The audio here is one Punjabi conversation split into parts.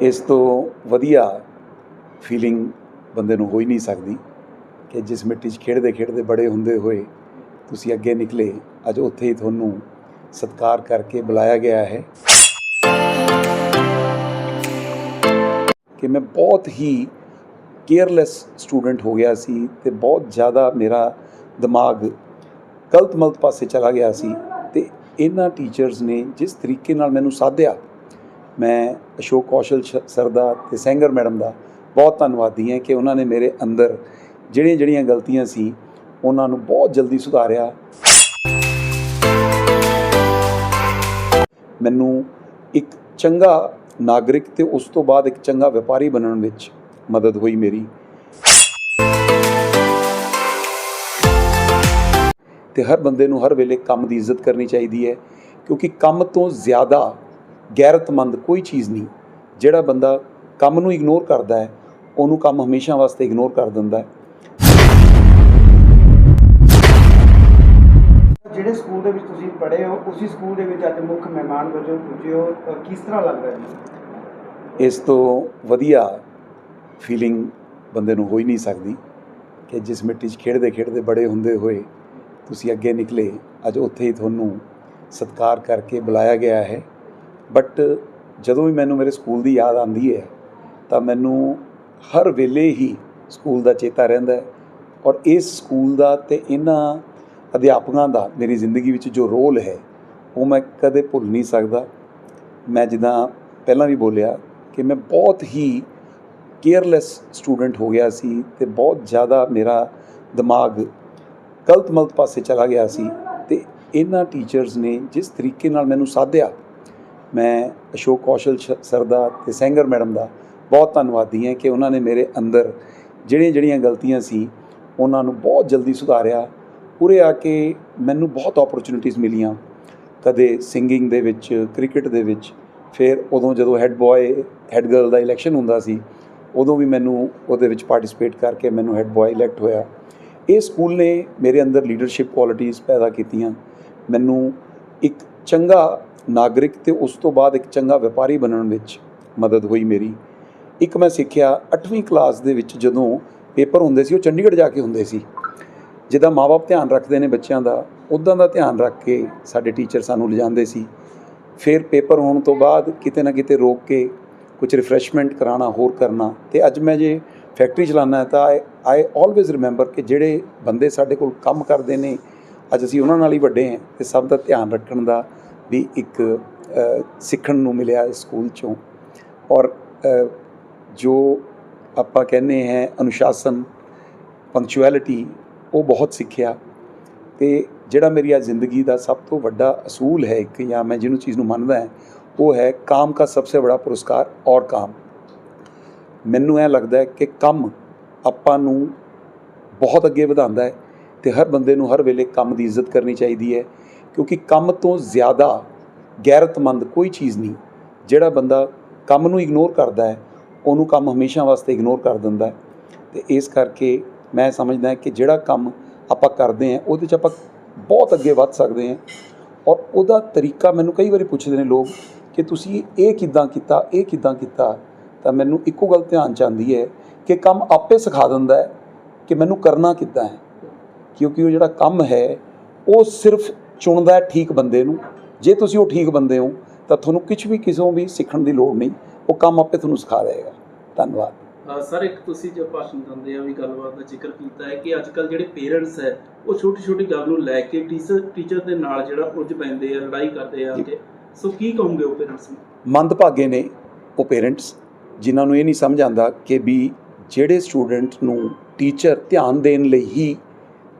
ਇਸ ਤੋਂ ਵਧੀਆ ਫੀਲਿੰਗ ਬੰਦੇ ਨੂੰ ਹੋ ਹੀ ਨਹੀਂ ਸਕਦੀ ਕਿ ਜਿਸ ਮਿੱਟੀ 'ਚ ਖੇਡਦੇ ਖੇਡਦੇ ਬੜੇ ਹੁੰਦੇ ਹੋਏ ਤੁਸੀਂ ਅੱਗੇ ਨਿਕਲੇ, ਅੱਜ ਉੱਥੇ ਹੀ ਤੁਹਾਨੂੰ ਸਤਿਕਾਰ ਕਰਕੇ ਬੁਲਾਇਆ ਗਿਆ ਹੈ। ਕਿ ਮੈਂ ਬਹੁਤ ਹੀ ਕੇਅਰਲੈਸ ਸਟੂਡੈਂਟ ਹੋ ਗਿਆ ਸੀ ਤੇ ਬਹੁਤ ਜ਼ਿਆਦਾ ਮੇਰਾ ਦਿਮਾਗ ਗਲਤ ਮਲਤ ਪਾਸੇ ਚਲਾ ਗਿਆ ਸੀ ਤੇ ਇਹਨਾਂ ਟੀਚਰਸ ਨੇ ਜਿਸ ਤਰੀਕੇ ਨਾਲ ਮੈਨੂੰ ਸਾਧਿਆ ਮੈਂ ਅਸ਼ੋਕ ਕੌਸ਼ਲ ਸ਼- ਸਰ ਦਾ ਤੇ ਸੈਂਗਰ ਮੈਡਮ ਦਾ ਬਹੁਤ ਧੰਨਵਾਦੀ ਹਾਂ ਕਿ ਉਹਨਾਂ ਨੇ ਮੇਰੇ ਅੰਦਰ ਜਿਹੜੀਆਂ ਜਿਹੜੀਆਂ ਗਲਤੀਆਂ ਸੀ, ਉਹਨਾਂ ਨੂੰ ਬਹੁਤ ਜਲਦੀ ਸੁਧਾਰਿਆ। ਮੈਨੂੰ ਇੱਕ ਚੰਗਾ ਨਾਗਰਿਕ ਤੇ ਉਸ ਤੋਂ ਬਾਅਦ ਇੱਕ ਚੰਗਾ ਵਪਾਰੀ ਬਣਨ ਵਿੱਚ ਮਦਦ ਹੋਈ ਮੇਰੀ। ਤੇ ਹਰ ਬੰਦੇ ਨੂੰ ਹਰ ਵੇਲੇ ਕੰਮ ਦੀ ਇੱਜ਼ਤ ਕਰਨੀ ਚਾਹੀਦੀ ਹੈ, ਕਿਉਂਕਿ ਕੰਮ ਤੋਂ ਜ਼ਿਆਦਾ ਗੈਰਤਮੰਦ ਕੋਈ ਚੀਜ਼ ਨਹੀਂ ਜਿਹੜਾ ਬੰਦਾ ਕੰਮ ਨੂੰ ਇਗਨੋਰ ਕਰਦਾ ਹੈ ਉਹਨੂੰ ਕੰਮ ਹਮੇਸ਼ਾ ਵਾਸਤੇ ਇਗਨੋਰ ਕਰ ਦਿੰਦਾ ਹੈ। ਜਿਹੜੇ ਸਕੂਲ ਦੇ ਵਿੱਚ ਤੁਸੀਂ ਪੜ੍ਹੇ ਹੋ ਉਸੇ ਸਕੂਲ ਦੇ ਵਿੱਚ ਅੱਜ ਮੁੱਖ ਮਹਿਮਾਨ ਵਜੋਂ ਪੁੱਜੇ ਹੋ ਕਿਸ ਤਰ੍ਹਾਂ ਲੱਗ ਰਿਹਾ ਹੈ ਇਸ ਤੋਂ ਵਧੀਆ ਫੀਲਿੰਗ ਬੰਦੇ ਨੂੰ ਹੋ ਹੀ ਨਹੀਂ ਸਕਦੀ ਕਿ ਜਿਸ ਮਿੱਟੀ 'ਚ ਖੇਡਦੇ ਖੇਡਦੇ ਬੜੇ ਹੁੰਦੇ ਹੋਏ ਤੁਸੀਂ ਅੱਗੇ ਨਿਕਲੇ ਅੱਜ ਉੱਥੇ ਹੀ ਤੁਹਾਨੂੰ ਸਤਿਕਾਰ ਕਰਕੇ ਬੁਲਾਇਆ ਗਿਆ ਹੈ। ਬਟ ਜਦੋਂ ਵੀ ਮੈਨੂੰ ਮੇਰੇ ਸਕੂਲ ਦੀ ਯਾਦ ਆਉਂਦੀ ਹੈ, ਤਾਂ ਮੈਨੂੰ ਹਰ ਵੇਲੇ ਹੀ ਸਕੂਲ ਦਾ ਚੇਤਾ ਰਹਿੰਦਾ ਔਰ ਇਸ ਸਕੂਲ ਦਾ ਤੇ ਇਹਨਾਂ ਅਧਿਆਪਕਾਂ ਦਾ ਮੇਰੀ ਜ਼ਿੰਦਗੀ ਵਿੱਚ ਜੋ ਰੋਲ ਹੈ, ਉਹ ਮੈਂ ਕਦੇ ਭੁੱਲ ਨਹੀਂ ਸਕਦਾ। ਮੈਂ ਜਿੱਦਾਂ ਪਹਿਲਾਂ ਵੀ ਬੋਲਿਆ ਕਿ ਮੈਂ ਬਹੁਤ ਹੀ ਕੇਅਰਲੈਸ ਸਟੂਡੈਂਟ ਹੋ ਗਿਆ ਸੀ ਤੇ ਬਹੁਤ ਜ਼ਿਆਦਾ ਮੇਰਾ ਦਿਮਾਗ ਗਲਤ ਮਲਤ ਪਾਸੇ ਚਲਾ ਗਿਆ ਸੀ ਤੇ ਇਹਨਾਂ ਟੀਚਰਸ ਨੇ ਜਿਸ ਤਰੀਕੇ ਨਾਲ ਮੈਨੂੰ ਸਾਧਿਆ ਮੈਂ ਅਸ਼ੋਕ ਕੌਸ਼ਲ ਸ਼- ਸਰ ਦਾ ਤੇ ਸੈਂਗਰ ਮੈਡਮ ਦਾ ਬਹੁਤ ਧੰਨਵਾਦੀ ਹਾਂ ਕਿ ਉਹਨਾਂ ਨੇ ਮੇਰੇ ਅੰਦਰ ਜਿਹੜੀਆਂ ਜਿਹੜੀਆਂ ਗਲਤੀਆਂ ਸੀ, ਉਹਨਾਂ ਨੂੰ ਬਹੁਤ ਜਲਦੀ ਸੁਧਾਰਿਆ। ਉਰੇ ਆ ਕੇ ਮੈਨੂੰ ਬਹੁਤ ਓਪਰਚੁਨਿਟੀਆਂ ਮਿਲੀਆਂ। ਕਦੇ ਸਿੰਗਿੰਗ ਦੇ ਵਿੱਚ, ਕ੍ਰਿਕਟ ਦੇ ਵਿੱਚ, ਫਿਰ ਉਦੋਂ ਜਦੋਂ ਹੈੱਡ ਬॉय ਹੈੱਡ ਗਰਲ ਦਾ ਇਲੈਕਸ਼ਨ ਹੁੰਦਾ ਸੀ, ਉਦੋਂ ਵੀ ਮੈਨੂੰ ਉਹਦੇ ਵਿੱਚ ਪਾਰਟਿਸਿਪੇਟ ਕਰਕੇ ਮੈਨੂੰ ਹੈੱਡ ਬॉय ਇਲੈਕਟ ਹੋਇਆ। ਇਹ ਸਕੂਲ ਨੇ ਮੇਰੇ ਅੰਦਰ ਲੀਡਰਸ਼ਿਪ ਕੁਆਲਿਟੀਆਂ ਪੈਦਾ ਕੀਤੀਆਂ। ਮੈਨੂੰ ਇੱਕ ਚੰਗਾ ਨਾਗਰਿਕ ਤੇ ਉਸ ਤੋਂ ਬਾਅਦ ਇੱਕ ਚੰਗਾ ਵਪਾਰੀ ਬਣਨ ਵਿੱਚ ਮਦਦ ਹੋਈ ਮੇਰੀ। ਇੱਕ ਮੈਂ ਸਿੱਖਿਆ 8ਵੀਂ ਕਲਾਸ ਦੇ ਵਿੱਚ ਜਦੋਂ ਪੇਪਰ ਹੁੰਦੇ ਸੀ, ਉਹ ਚੰਡੀਗੜ੍ਹ ਜਾ ਕੇ ਹੁੰਦੇ ਸੀ। ਜਿੱਦਾਂ ਮਾਪੇ ਧਿਆਨ ਰੱਖਦੇ ਨੇ ਬੱਚਿਆਂ ਦਾ ਉਦਾਂ ਦਾ ਧਿਆਨ ਰੱਖ ਕੇ ਸਾਡੇ ਟੀਚਰ ਸਾਨੂੰ ਲਿਜਾਂਦੇ ਸੀ। ਫਿਰ ਪੇਪਰ ਹੋਣ ਤੋਂ ਬਾਅਦ ਕਿਤੇ ਨਾ ਕਿਤੇ ਰੋਕ ਕੇ ਕੁਝ ਰਿਫਰੈਸ਼ਮੈਂਟ ਕਰਾਉਣਾ, ਹੋਰ ਕਰਨਾ। ਤੇ ਅੱਜ ਮੈਂ ਜੇ ਫੈਕਟਰੀ ਚਲਾਉਣਾ ਹੈ ਤਾਂ ਆਈ ਆਈ ਆਲਵੇਜ਼ ਰਿਮੈਂਬਰ ਕਿ ਜਿਹੜੇ ਬੰਦੇ ਸਾਡੇ ਕੋਲ ਕੰਮ ਕਰਦੇ ਨੇ, ਅੱਜ ਅਸੀਂ ਉਹਨਾਂ ਨਾਲ ਹੀ ਵੱਡੇ ਹਾਂ ਤੇ ਸਭ ਦਾ ਧਿਆਨ ਰੱਖਣ ਦਾ ਵੀ ਇੱਕ ਸਿੱਖਣ ਨੂੰ ਮਿਲਿਆ ਸਕੂਲ ਚੋਂ। ਔਰ ਜੋ ਆਪਾਂ ਕਹਿੰਦੇ ਹੈ ਅਨੁਸ਼ਾਸਨ ਪੰਕਚੁਅਲਿਟੀ ਉਹ ਬਹੁਤ ਸਿੱਖਿਆ। ਤੇ ਜਿਹੜਾ ਮੇਰੀ ਆ ਜ਼ਿੰਦਗੀ ਦਾ ਸਭ ਤੋਂ ਵੱਡਾ ਅਸੂਲ ਹੈ ਇੱਕ, ਜਾਂ ਮੈਂ ਜਿਹਨੂੰ ਚੀਜ਼ ਨੂੰ ਮੰਨਦਾ ਹਾਂ, ਉਹ ਹੈ ਕਾਮ ਦਾ ਸਭ ਤੋਂ ਬੜਾ ਪੁਰਸਕਾਰ ਔਰ ਕਾਮ। ਮੈਨੂੰ ਇਹ ਲੱਗਦਾ ਹੈ ਕਿ ਕੰਮ ਆਪਾਂ ਨੂੰ ਬਹੁਤ ਅੱਗੇ ਵਧਾਉਂਦਾ ਹੈ ਤੇ ਹਰ ਬੰਦੇ ਨੂੰ ਹਰ ਵੇਲੇ ਕੰਮ ਦੀ ਇੱਜ਼ਤ ਕਰਨੀ ਚਾਹੀਦੀ ਹੈ। ਕਿਉਂਕਿ ਕੰਮ ਤੋਂ ਜ਼ਿਆਦਾ ਗੈਰਤਮੰਦ ਕੋਈ ਚੀਜ਼ ਨਹੀਂ। ਜਿਹੜਾ ਬੰਦਾ ਕੰਮ ਨੂੰ ਇਗਨੋਰ ਕਰਦਾ ਹੈ, ਉਹਨੂੰ ਕੰਮ ਹਮੇਸ਼ਾ ਵਾਸਤੇ ਇਗਨੋਰ ਕਰ ਦਿੰਦਾ ਹੈ। ਤੇ ਇਸ ਕਰਕੇ ਮੈਂ ਸਮਝਦਾ ਕਿ ਜਿਹੜਾ ਕੰਮ ਆਪਾਂ ਕਰਦੇ ਹਾਂ, ਉਹਦੇ 'ਚ ਆਪਾਂ ਬਹੁਤ ਅੱਗੇ ਵੱਧ ਸਕਦੇ ਹਾਂ। ਔਰ ਉਹਦਾ ਤਰੀਕਾ ਮੈਨੂੰ ਕਈ ਵਾਰੀ ਪੁੱਛਦੇ ਨੇ ਲੋਕ ਕਿ ਤੁਸੀਂ ਇਹ ਕਿੱਦਾਂ ਕੀਤਾ, ਇਹ ਕਿੱਦਾਂ ਕੀਤਾ? ਤਾਂ ਮੈਨੂੰ ਇੱਕੋ ਗੱਲ ਧਿਆਨ ਚ ਆਉਂਦੀ ਹੈ ਕਿ ਕੰਮ ਆਪੇ ਸਿਖਾ ਦਿੰਦਾ ਹੈ ਕਿ ਮੈਨੂੰ ਕਰਨਾ ਕਿੱਦਾਂ ਹੈ। ਕਿਉਂਕਿ ਉਹ ਜਿਹੜਾ ਕੰਮ ਹੈ, ਉਹ ਸਿਰਫ ਚੁਣਦਾ ਠੀਕ ਬੰਦੇ ਨੂੰ। ਜੇ ਤੁਸੀਂ ਉਹ ਠੀਕ ਬੰਦੇ ਹੋ ਤਾਂ ਤੁਹਾਨੂੰ ਕੁਝ ਵੀ ਕਿਸੋਂ ਵੀ ਸਿੱਖਣ ਦੀ ਲੋੜ ਨਹੀਂ। ਉਹ ਕੰਮ ਆਪੇ ਤੁਹਾਨੂੰ ਸਿਖਾ ਦੇਗਾ ਧੰਨਵਾਦ। ਸਰ ਇੱਕ ਤੁਸੀਂ ਜੋ ਭਾਸ਼ਣ ਦਿੰਦੇ ਆ ਵੀ ਗੱਲਬਾਤ ਦਾ ਜ਼ਿਕਰ ਕੀਤਾ ਹੈ ਕਿ ਅੱਜ ਕੱਲ ਜਿਹੜੇ ਪੇਰੈਂਟਸ ਹੈ ਉਹ ਛੋਟੀ ਛੋਟੀ ਗੱਲ ਨੂੰ ਲੈ ਕੇ ਟੀਚਰ ਟੀਚਰ ਦੇ ਨਾਲ ਜਿਹੜਾ ਉਲਝ ਪੈਂਦੇ ਆ ਲੜਾਈ ਕਰਦੇ ਆ। ਕਿ ਸੋ ਕੀ ਕਹੋਗੇ ਉਹ ਪੇਰੈਂਟਸ ਨੂੰ? ਮੰਦਭਾਗੇ ਨੇ ਉਹ ਪੇਰੈਂਟਸ ਜਿਨ੍ਹਾਂ ਨੂੰ ਇਹ ਨਹੀਂ ਸਮਝ ਆਉਂਦਾ ਕਿ ਵੀ ਜਿਹੜੇ ਸਟੂਡੈਂਟ ਨੂੰ ਟੀਚਰ ਧਿਆਨ ਦੇਣ ਲਈ ਹੀ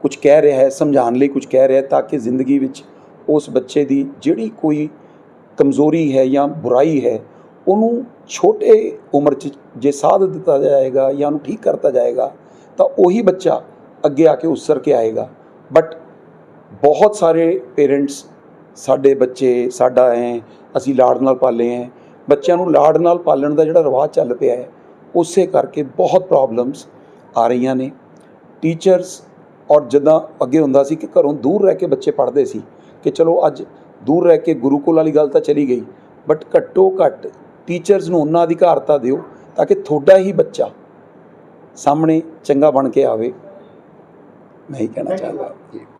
ਕੁਝ ਕਹਿ ਰਿਹਾ ਹੈ, ਸਮਝਾਉਣ ਲਈ ਕੁਝ ਕਹਿ ਰਿਹਾ ਤਾਂ ਕਿ ਜ਼ਿੰਦਗੀ ਵਿੱਚ ਉਸ ਬੱਚੇ ਦੀ ਜਿਹੜੀ ਕੋਈ ਕਮਜ਼ੋਰੀ ਹੈ ਜਾਂ ਬੁਰਾਈ ਹੈ, ਉਹਨੂੰ ਛੋਟੇ ਉਮਰ 'ਚ ਜੇ ਸਾਧ ਦਿੱਤਾ ਜਾਏਗਾ ਜਾਂ ਉਹਨੂੰ ਠੀਕ ਕਰਤਾ ਜਾਏਗਾ, ਤਾਂ ਉਹੀ ਬੱਚਾ ਅੱਗੇ ਆ ਕੇ ਉਸਰ ਕੇ ਆਏਗਾ। ਬਟ ਬਹੁਤ ਸਾਰੇ ਪੇਰੈਂਟਸ ਸਾਡੇ ਬੱਚੇ, ਸਾਡਾ ਹੈ ਅਸੀਂ ਲਾੜ ਨਾਲ ਪਾਲੇ ਹੈ ਬੱਚਿਆਂ ਨੂੰ ਲਾੜ ਨਾਲ ਪਾਲਣ ਦਾ ਜਿਹੜਾ ਰਿਵਾਜ ਚੱਲ ਪਿਆ ਹੈ, ਉਸੇ ਕਰਕੇ ਬਹੁਤ ਪ੍ਰੋਬਲਮਸ ਆ ਰਹੀਆਂ ਨੇ। ਟੀਚਰਸ ਔਰ ਜਿੱਦਾਂ ਅੱਗੇ ਹੁੰਦਾ ਸੀ ਕਿ ਘਰੋਂ ਦੂਰ ਰਹਿ ਕੇ ਬੱਚੇ ਪੜ੍ਹਦੇ ਸੀ ਕਿ ਚਲੋ ਅੱਜ ਦੂਰ ਰਹਿ ਕੇ ਗੁਰੂ ਕੋਲ ਵਾਲੀ ਗੱਲ ਤਾਂ ਚਲੀ ਗਈ ਬਟ ਘੱਟੋ ਘੱਟ ਟੀਚਰਸ ਨੂੰ ਉਹਨਾਂ ਅਧਿਕਾਰਤਾ ਦਿਓ ਤਾਂ ਕਿ ਤੁਹਾਡਾ ਹੀ ਬੱਚਾ ਸਾਹਮਣੇ ਚੰਗਾ ਬਣ ਕੇ ਆਵੇ। ਮੈਂ ਹੀ ਕਹਿਣਾ ਚਾਹੁੰਦਾ